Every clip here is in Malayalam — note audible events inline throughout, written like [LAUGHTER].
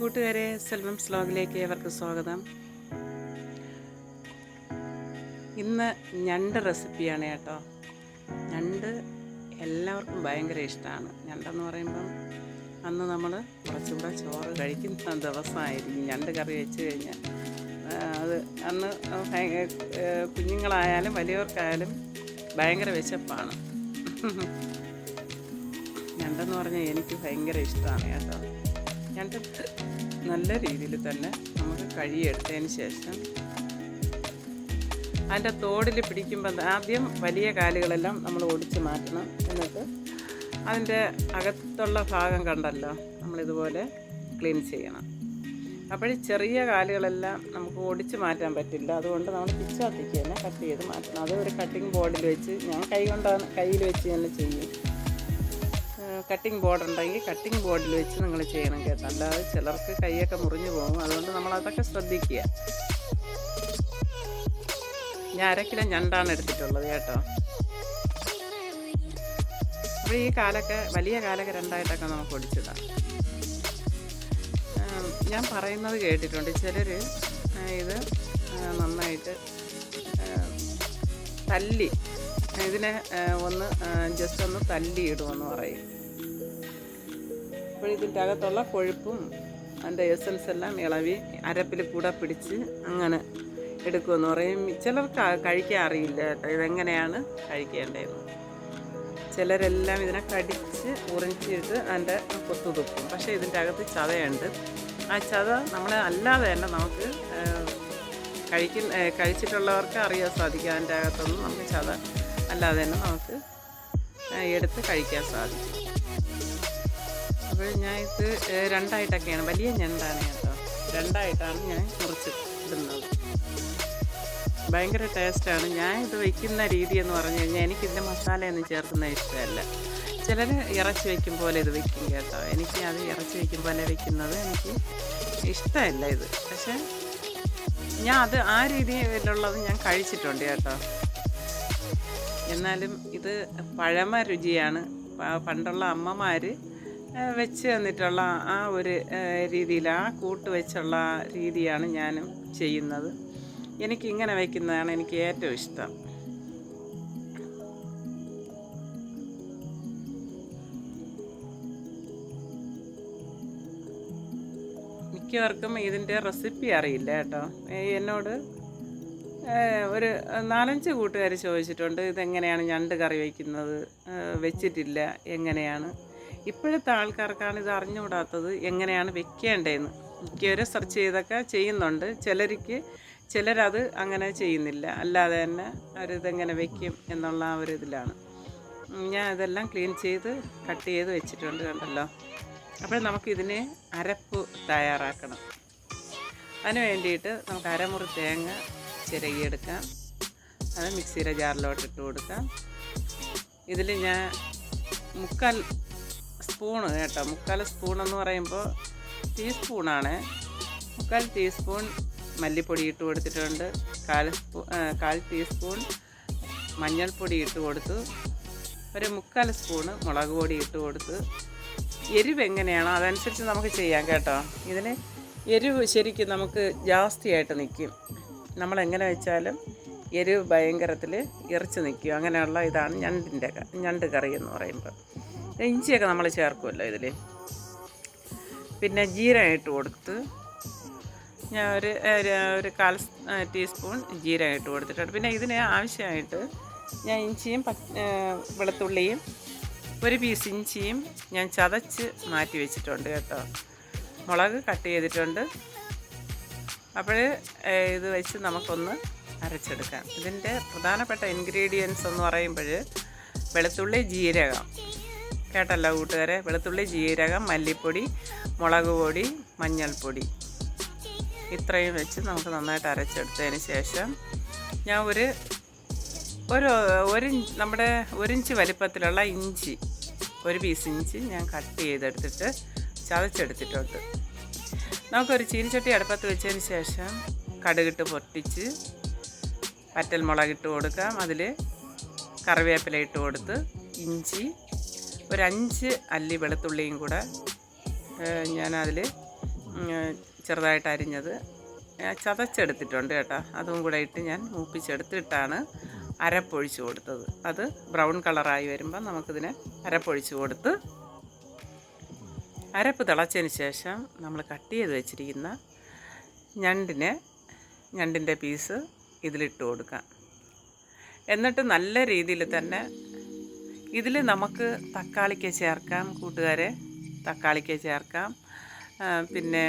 കൂട്ടുകാരെ സെൽവം സ്ലോഗിലേക്ക് ഏവർക്ക് സ്വാഗതം. ഇന്ന് ഞണ്ട് റെസിപ്പിയാണ് കേട്ടോ. ഞണ്ട് എല്ലാവർക്കും ഭയങ്കര ഇഷ്ടമാണ് ഞണ്ടെന്ന് പറയുമ്പം അന്ന് നമ്മൾ കുറച്ചുകൂടെ ചോറ് കഴിക്കുന്ന ദിവസമായിരിക്കും. ഞണ്ട് കറി വെച്ച് കഴിഞ്ഞാൽ. അത് അന്ന് കുഞ്ഞുങ്ങളായാലും വലിയവർക്കായാലും ഭയങ്കര വിശപ്പാണ്. [LAUGHS] ഞണ്ടെന്ന് പറഞ്ഞാൽ എനിക്ക് ഭയങ്കര ഇഷ്ടമാണ് കേട്ടോ. ഞണ്ട് നല്ല രീതിയിൽ തന്നെ നമുക്ക് കഴുകിയെടുത്തതിന് ശേഷം അതിന്റെ തോടിൽ പിടിക്കുമ്പോൾ ആദ്യം വലിയ കാലുകളെല്ലാം നമ്മൾ ഓടിച്ച് മാറ്റണം. എന്നിട്ട് അതിന്റെ അകത്തുള്ള ഭാഗം കണ്ടല്ലോ നമ്മളിതുപോലെ ക്ലീൻ ചെയ്യണം. അപ്പോൾ ചെറിയ കാലുകളെല്ലാം നമുക്ക് ഓടിച്ച് മാറ്റാൻ പറ്റില്ല. അതുകൊണ്ട് നമ്മൾ പിച്ചാത്തിക്ക് തന്നെ കട്ട് ചെയ്ത് മാറ്റണം. അത് ഒരു കട്ടിങ് ബോർഡിൽ വെച്ച് ഞാൻ കൈ കൊണ്ടാണ് കയ്യിൽ വെച്ച് തന്നെ ചെയ്യും. കട്ടിംഗ് ബോർഡ് ഉണ്ടെങ്കിൽ കട്ടിംഗ് ബോർഡിൽ വെച്ച് നിങ്ങൾ ചെയ്യണം കേട്ടോ. അല്ലാതെ ചിലർക്ക് കൈയൊക്കെ മുറിഞ്ഞു പോകും. അതുകൊണ്ട് നമ്മൾ അതൊക്കെ ശ്രദ്ധിക്കുക. ഞാൻ അരക്കിലോ കിലോ ഞണ്ടാണ് എടുത്തിട്ടുള്ളത് കേട്ടോ. അപ്പോൾ ഈ കാലൊക്കെ വലിയ കാലൊക്കെ രണ്ടായിട്ടൊക്കെ നമുക്ക് ഒടിച്ചിടാം. ഞാൻ പറയുന്നത് കേട്ടിട്ടുണ്ട്. ചിലർ ഇത് നന്നായിട്ട് തല്ലി ഇതിനെ ഒന്ന് ജസ്റ്റ് ഒന്ന് തല്ലി ഇടുമെന്ന് പറയും. അപ്പോൾ ഇതിന്റെ അകത്തുള്ള കൊഴുപ്പും അതിന്റെ എസൻസ് എല്ലാം ഇളവി അരപ്പിൽ കൂടെ പിടിച്ച് അങ്ങനെ എടുക്കുമെന്ന് പറയും. ചിലർക്ക് കഴിക്കാൻ അറിയില്ല കേട്ടോ. ഇതെങ്ങനെയാണ് കഴിക്കേണ്ടതെന്ന്. ചിലരെല്ലാം ഇതിനെ കടിച്ച് ഉറിഞ്ചിട്ട് അതിന്റെ കൊത്തു തുപ്പും പക്ഷേ ഇതിന്റെ അകത്ത് ചതയുണ്ട്. ആ ചത നമ്മളെ അല്ലാതെ തന്നെ നമുക്ക് കഴിക്കുന്ന കഴിച്ചിട്ടുള്ളവർക്ക് അറിയാൻ സാധിക്കും അതിന്റെ അകത്തൊന്നും നമുക്ക് ചത അല്ലാതെ തന്നെ നമുക്ക് എടുത്ത് കഴിക്കാൻ സാധിക്കും. അപ്പോൾ ഞാൻ ഇത് രണ്ടായിട്ടൊക്കെയാണ്. വലിയ ഞണ്ടാണ് കേട്ടോ രണ്ടായിട്ടാണ് ഞാൻ മുറിച്ച് ഇടുന്നത്. ഭയങ്കര ടേസ്റ്റാണ്. ഞാൻ ഇത് വയ്ക്കുന്ന രീതി എന്ന് പറഞ്ഞു കഴിഞ്ഞാൽ എനിക്കിതിന്റെ മസാലയൊന്നും ചേർക്കുന്ന ഇഷ്ടമല്ല. ചിലർ ഇറച്ചി വയ്ക്കും പോലെ ഇത് വയ്ക്കും കേട്ടോ. എനിക്ക് അത് ഇറച്ചി വയ്ക്കും പോലെ വയ്ക്കുന്നത് എനിക്ക് ഇഷ്ടമല്ല ഇത്. പക്ഷേ ഞാൻ അത് ആ രീതിയിലുള്ളത് ഞാൻ കഴിച്ചിട്ടുണ്ട് കേട്ടോ. എന്നാലും ഇത് പഴമ രുചിയാണ്. പണ്ടുള്ള അമ്മമാർ വെച്ച് തന്നിട്ടുള്ള ആ ഒരു രീതിയിൽ ആ കൂട്ട് വെച്ചുള്ള രീതിയാണ് ഞാനും ചെയ്യുന്നത്. എനിക്ക് ഇങ്ങനെ വയ്ക്കുന്നതാണ് എനിക്ക് ഏറ്റവും ഇഷ്ടം. മിക്കവർക്കും ഇതിന്റെ റെസിപ്പി അറിയില്ല കേട്ടോ. എന്നോട് ഒരു നാലഞ്ച് കൂട്ടുകാർ ചോദിച്ചിട്ടുണ്ട് ഇതെങ്ങനെയാണ് ഞണ്ട് കറി വയ്ക്കുന്നത് വെച്ചിട്ടില്ല എങ്ങനെയാണ്? ഇപ്പോഴത്തെ ആൾക്കാർക്കാണ് ഇത് അറിഞ്ഞുകൂടാത്തത് എങ്ങനെയാണ് വെക്കേണ്ടതെന്ന് മിക്കവരും സെർച്ച് ചെയ്തൊക്കെ ചെയ്യുന്നുണ്ട്. ചിലർക്ക് ചിലരത് അങ്ങനെ ചെയ്യുന്നില്ല. അല്ലാതെ തന്നെ അവരിതെങ്ങനെ വെക്കും എന്നുള്ള ആ ഒരു ഇതിലാണ്. ഞാൻ ഇതെല്ലാം ക്ലീൻ ചെയ്ത് കട്ട് ചെയ്ത് വെച്ചിട്ടുണ്ട് കണ്ടല്ലോ. അപ്പോൾ നമുക്കിതിനെ അരപ്പ് തയ്യാറാക്കണം. അതിന് വേണ്ടിയിട്ട് നമുക്ക് അരമുറി തേങ്ങ ചിരകിയെടുക്കാം. അത് മിക്സിയുടെ ജാറിലോട്ട് ഇട്ട് കൊടുക്കാം. ഇതിൽ ഞാൻ മുക്കാൽ സ്പൂണ് കേട്ടോ. മുക്കാൽ സ്പൂൺ എന്ന് പറയുമ്പോൾ ടീസ്പൂണാണ്. മുക്കാൽ ടീസ്പൂൺ മല്ലിപ്പൊടി ഇട്ട് കൊടുത്തിട്ടുണ്ട്. കാൽ സ്പൂ കാൽ ടീസ്പൂൺ മഞ്ഞൾപ്പൊടി ഇട്ട് കൊടുത്തു. ഒരു മുക്കാൽ സ്പൂണ് മുളക് പൊടി ഇട്ട് കൊടുത്ത്. എരിവ് എങ്ങനെയാണോ അതനുസരിച്ച് നമുക്ക് ചെയ്യാം കേട്ടോ. ഇതിന് എരിവ് ശരിക്കും നമുക്ക് ജാസ്തിയായിട്ട് നിൽക്കും. നമ്മൾ എങ്ങനെ വെച്ചാലും എരിവ് ഭയങ്കരത്തിൽ ഇറച്ച് നിൽക്കും. അങ്ങനെയുള്ള ഇതാണ് ഞണ്ടിന്റെ ഞണ്ട് കറി എന്ന് പറയുമ്പോൾ. ഇഞ്ചിയൊക്കെ നമ്മൾ ചേർക്കുമല്ലോ ഇതിൽ പിന്നെ ജീരകം ഇട്ട് കൊടുത്ത് ഞാൻ ഒരു ഒരു കാൽ ടീസ്പൂൺ ജീരകം ഇട്ട് കൊടുത്തിട്ടുണ്ട്. പിന്നെ ഇതിന് ആവശ്യമായിട്ട് ഞാൻ ഇഞ്ചിയും വെളുത്തുള്ളിയും ഒരു പീസ് ഇഞ്ചിയും ഞാൻ ചതച്ച് മാറ്റി വെച്ചിട്ടുണ്ട് കേട്ടോ. മുളക് കട്ട് ചെയ്തിട്ടുണ്ട്. അപ്പോൾ ഇത് വെച്ച് നമുക്കൊന്ന് അരച്ചെടുക്കാം. ഇതിന്റെ പ്രധാനപ്പെട്ട ഇൻഗ്രീഡിയൻസ് എന്ന് പറയുമ്പോൾ വെളുത്തുള്ളി ജീരകം. കേട്ടല്ലോ കൂട്ടുകാരെ? വെളുത്തുള്ളി ജീരകം മല്ലിപ്പൊടി മുളക് പൊടി മഞ്ഞൾപ്പൊടി. ഇത്രയും വെച്ച് നമുക്ക് നന്നായിട്ട് അരച്ചെടുത്തതിന് ശേഷം ഞാൻ ഒരു ഒരു ഒരു നമ്മുടെ ഒരിഞ്ച് വലിപ്പത്തിലുള്ള ഇഞ്ചി ഒരു പീസ് ഇഞ്ചി ഞാൻ കട്ട് ചെയ്തെടുത്തിട്ട് ചതച്ചെടുത്തിട്ടുണ്ട്. നമുക്കൊരു ചീനിച്ചട്ടി അടുപ്പത്ത് വെച്ചതിന് ശേഷം കടുകിട്ട് പൊട്ടിച്ച് പറ്റൽ മുളകിട്ട് കൊടുക്കാം. അതിൽ കറിവേപ്പില ഇട്ട് കൊടുത്ത് ഇഞ്ചി ഒരു അഞ്ച് അല്ലി വെളുത്തുള്ളിയും കൂടെ ഞാനതിൽ ചെറുതായിട്ട് അരിഞ്ഞത്. ചതച്ചെടുത്തിട്ടുണ്ട് കേട്ടോ. അതും കൂടെ ഇട്ട് ഞാൻ മൂപ്പിച്ചെടുത്തിട്ടാണ് അരപ്പൊഴിച്ച് കൊടുത്തത്. അത് ബ്രൗൺ കളറായി വരുമ്പോൾ നമുക്കിതിനെ അരപ്പൊഴിച്ച് കൊടുത്ത് അരപ്പ് തിളച്ചതിന് ശേഷം നമ്മൾ കട്ട് ചെയ്ത് വെച്ചിരിക്കുന്ന ഞണ്ടിനെ ഞണ്ടിന്റെ പീസ് ഇതിലിട്ട് കൊടുക്കാം. എന്നിട്ട് നല്ല രീതിയിൽ തന്നെ ഇതിൽ നമുക്ക് തക്കാളിക്ക ചേർക്കാം കൂട്ടുകാരെ. തക്കാളിക്ക ചേർക്കാം. പിന്നെ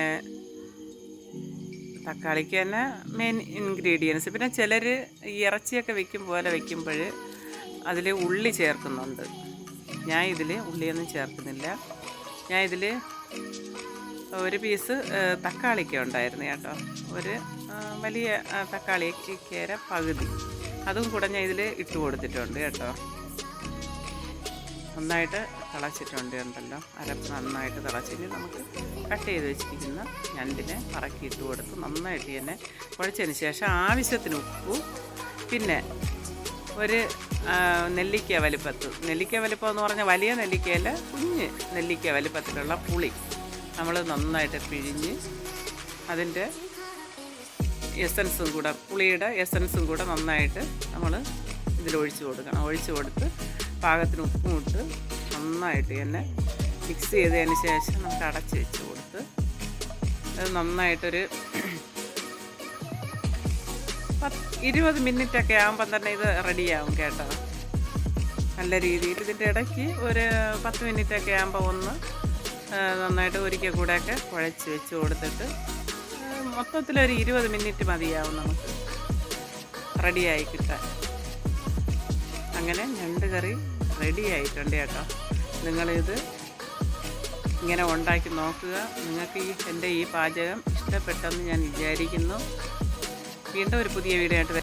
തക്കാളിക്ക് തന്നെ മെയിൻ ഇൻഗ്രീഡിയൻസ് പിന്നെ ചിലർ ഈ ഇറച്ചിയൊക്കെ വെക്കും പോലെ വെക്കുമ്പോൾ അതിൽ ഉള്ളി ചേർക്കുന്നുണ്ട്. ഞാൻ ഇതിൽ ഉള്ളിയൊന്നും ചേർക്കുന്നില്ല. ഞാൻ ഇതിൽ ഒരു പീസ് തക്കാളിക്ക ഉണ്ടായിരുന്നു കേട്ടോ. ഒരു വലിയ തക്കാളി തക്കാളിക്കേര പകുതി. അതും കൂടെ ഞാൻ ഇതിൽ ഇട്ട് കൊടുത്തിട്ടുണ്ട് കേട്ടോ. നന്നായിട്ട് തിളച്ചിട്ടുണ്ട് ഉണ്ടല്ലോ അരപ്പ് നന്നായിട്ട് തിളച്ചിട്ട് നമുക്ക് കട്ട് ചെയ്ത് വെച്ചിരിക്കുന്ന ഞണ്ടിനെ പറക്കിയിട്ട് കൊടുത്ത് നന്നായിട്ട് തന്നെ കുഴച്ചതിന് ശേഷം ആവശ്യത്തിന് ഉപ്പും പിന്നെ ഒരു നെല്ലിക്ക വലിപ്പത്ത്. നെല്ലിക്ക വലിപ്പം എന്ന് പറഞ്ഞാൽ വലിയ നെല്ലിക്കയല്ല കുഞ്ഞ് നെല്ലിക്ക വലിപ്പത്തിലുള്ള പുളി. നമ്മൾ നന്നായിട്ട് പിഴിഞ്ഞ് അതിന്റെ എസൻസും കൂടെ പുളിയുടെ എസൻസും കൂടെ നന്നായിട്ട് നമ്മൾ ഇതിലൊഴിച്ച് കൊടുക്കണം. ഒഴിച്ച് കൊടുത്ത് പാകത്തിന് ഉപ്പും ഇട്ട് നന്നായിട്ട് തന്നെ മിക്സ് ചെയ്തതിന് ശേഷം നമുക്ക് അടച്ച് വെച്ച് കൊടുത്ത് അത് നന്നായിട്ടൊരു പത്ത് ഇരുപത് മിനിറ്റൊക്കെ ആകുമ്പം തന്നെ ഇത് റെഡിയാവും കേട്ടോ. നല്ല രീതിയിൽ ഇതിന്റെ ഇടയ്ക്ക് ഒരു പത്ത് മിനിറ്റൊക്കെ ആകുമ്പോൾ ഒന്ന് നന്നായിട്ട് ഒരിക്കൽ കൂടെയൊക്കെ കുഴച്ച് വെച്ച് കൊടുത്തിട്ട് മൊത്തത്തിലൊരു ഇരുപത് മിനിറ്റ് മതിയാവും നമുക്ക്. റെഡിയായി കിട്ടാൻ. അങ്ങനെ ഞണ്ട് കറി റെഡി ആയിട്ടുണ്ട് കേട്ടോ. നിങ്ങളിത് ഇങ്ങനെ ഉണ്ടാക്കി നോക്കുക. നിങ്ങൾക്ക് ഈ എന്റെ ഈ പാചകം ഇഷ്ടപ്പെട്ടെന്ന് ഞാൻ വിചാരിക്കുന്നു. വീണ്ടും ഒരു പുതിയ വീഡിയോ ആയിട്ട്.